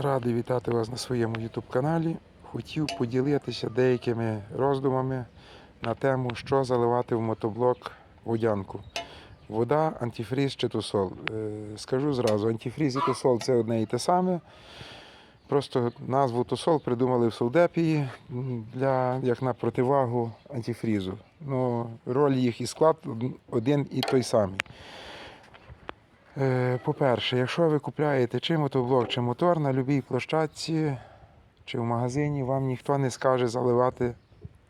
Радий вітати вас на своєму YouTube каналі. Хотів поділитися деякими роздумами на тему, що заливати в мотоблок водянку. Вода, антифріз чи тусол. Е, Скажу зразу, антифріз і тусол це одне і те саме. Просто назву тусол придумали в Солдепії для, як на противагу антифрізу. Ну, роль їх і склад один і той самий. Е, По-перше, якщо ви купляєте чи мотоблок, чи мотор на будь-якій площадці чи в магазині, вам ніхто не скаже заливати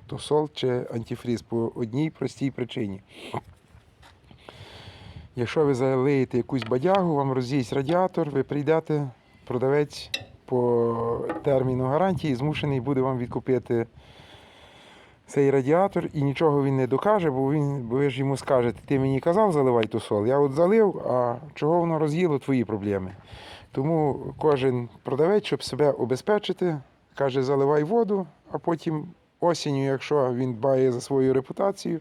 тосол чи антифріз по одній простій причині. Якщо ви залиєте якусь бадягу, вам роз'їсть радіатор, ви прийдете, продавець по терміну гарантії змушений буде вам відкупити цей радіатор і нічого він не докаже, бо він, бо ви ж йому скажете, ти мені казав, заливай тусол. Я от залив, а чого воно роз'їло, твої проблеми. Тому кожен продавець, щоб себе обезпечити, каже, заливай воду, а потім осінню, якщо він дбає за свою репутацію,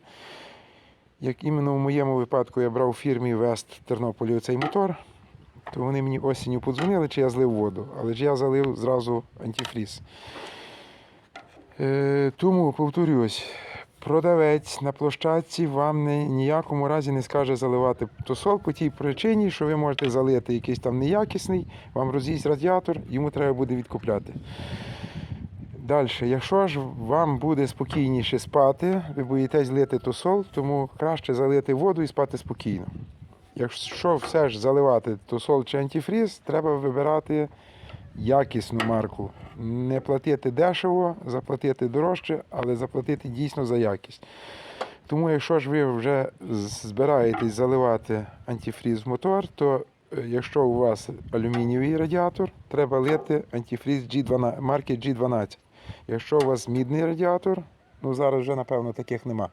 як іменно в моєму випадку я брав у фірмі Вест Тернополі цей мотор, то вони мені осінню подзвонили, чи я злив воду, але ж я залив зразу антифріз. Е, тому повторюсь, продавець на площадці вам не, ніякому разі не скаже заливати тосол по тій причині, що ви можете залити якийсь там неякісний, вам роз'їсть радіатор, йому треба буде відкупляти. Далі, якщо ж вам буде спокійніше спати, ви боїтесь лити тосол, тому краще залити воду і спати спокійно. Якщо все ж заливати тосол чи антифріз, треба вибирати якісну марку. Не платити дешево, заплатити дорожче, але заплатити дійсно за якість. Тому, якщо ж ви вже збираєтесь заливати антифріз в мотор, то е, якщо у вас алюмінієвий радіатор, треба лити антифріз G12, марки G12. Якщо у вас мідний радіатор, ну зараз вже напевно таких нема.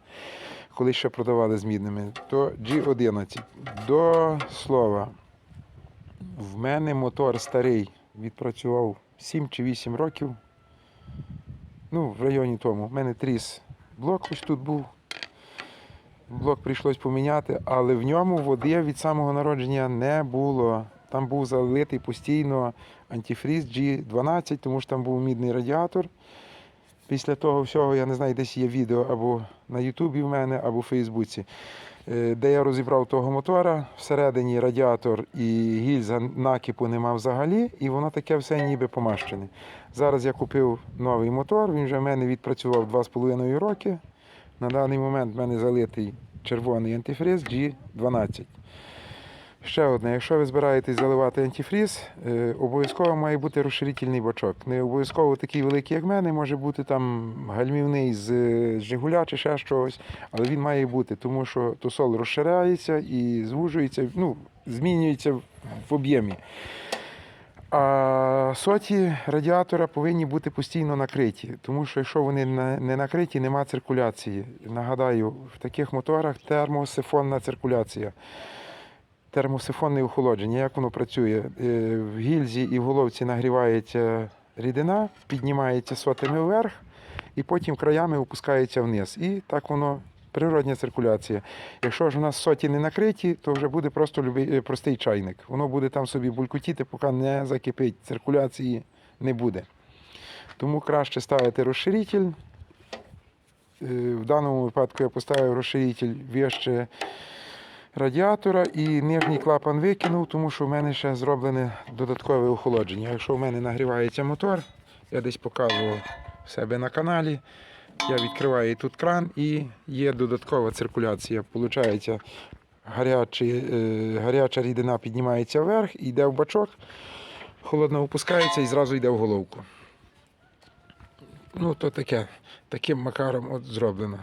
Коли ще продавали з мідними, то G11. До слова, в мене мотор старий, відпрацював 7 чи 8 років. Ну, в районі тому. У мене тріс блок ось тут був. Блок прийшлось поміняти, але в ньому води від самого народження не було. Там був залитий постійно антифріз G12, тому що там був мідний радіатор. Після того всього, я не знаю, десь є відео або на Ютубі в мене, або в Фейсбуці, де я розібрав того мотора. Всередині радіатор і гільза накипу нема взагалі, і воно таке все ніби помащене. Зараз я купив новий мотор, він вже в мене відпрацював 2,5 роки. На даний момент в мене залитий червоний антифриз G12. Ще одне, якщо ви збираєтесь заливати антифріз, е, обов'язково має бути розширительний бачок. Не обов'язково такий великий, як в мене, може бути там гальмівний з е, Жигуля чи ще щось, але він має бути, тому що тосол розширяється і звужується, ну, змінюється в об'ємі. А соті радіатора повинні бути постійно накриті, тому що якщо вони не накриті, нема циркуляції. Нагадаю, в таких моторах термосифонна циркуляція. Термосифонне охолодження. Як воно працює? Е, В гільзі і в головці нагрівається рідина, піднімається сотами вверх, і потім краями опускається вниз. І так воно природня циркуляція. Якщо ж у нас соті не накриті, то вже буде просто е, простий чайник. Воно буде там собі булькотіти, поки не закипить. Циркуляції не буде. Тому краще ставити розширитель. Е, В даному випадку я поставив розширитель вище радіатора і нижній клапан викинув, тому що в мене ще зроблене додаткове охолодження. Якщо в мене нагрівається мотор, я десь показував в себе на каналі. Я відкриваю тут кран і є додаткова циркуляція. Получається, гарячий, е, гаряча рідина піднімається вверх, йде в бачок, холодна опускається і зразу йде в головку. Ну, то таке, таким макаром от зроблено.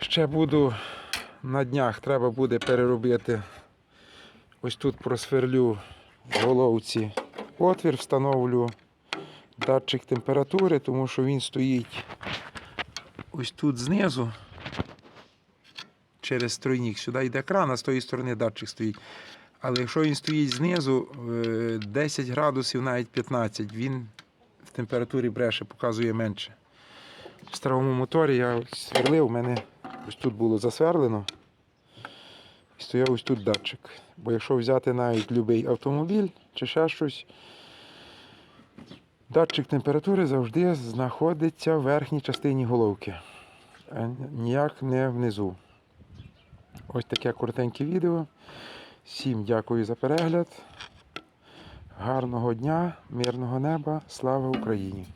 Ще буду на днях треба буде переробити. Ось тут просверлю в головці отвір, встановлю датчик температури, тому що він стоїть ось тут знизу. Через тройник. Сюди йде кран, а з тої сторони датчик стоїть. Але якщо він стоїть знизу, е, 10 градусів, навіть 15, він в температурі бреше, показує менше. В старому моторі я сверлив, у мене ось тут було засверлено. І стояв ось тут датчик. Бо якщо взяти навіть будь-який автомобіль чи ще щось, Датчик температури завжди знаходиться в верхній частині головки, а ніяк не внизу. Ось таке коротеньке відео. Всім дякую за перегляд. Гарного дня, мирного неба, слава Україні!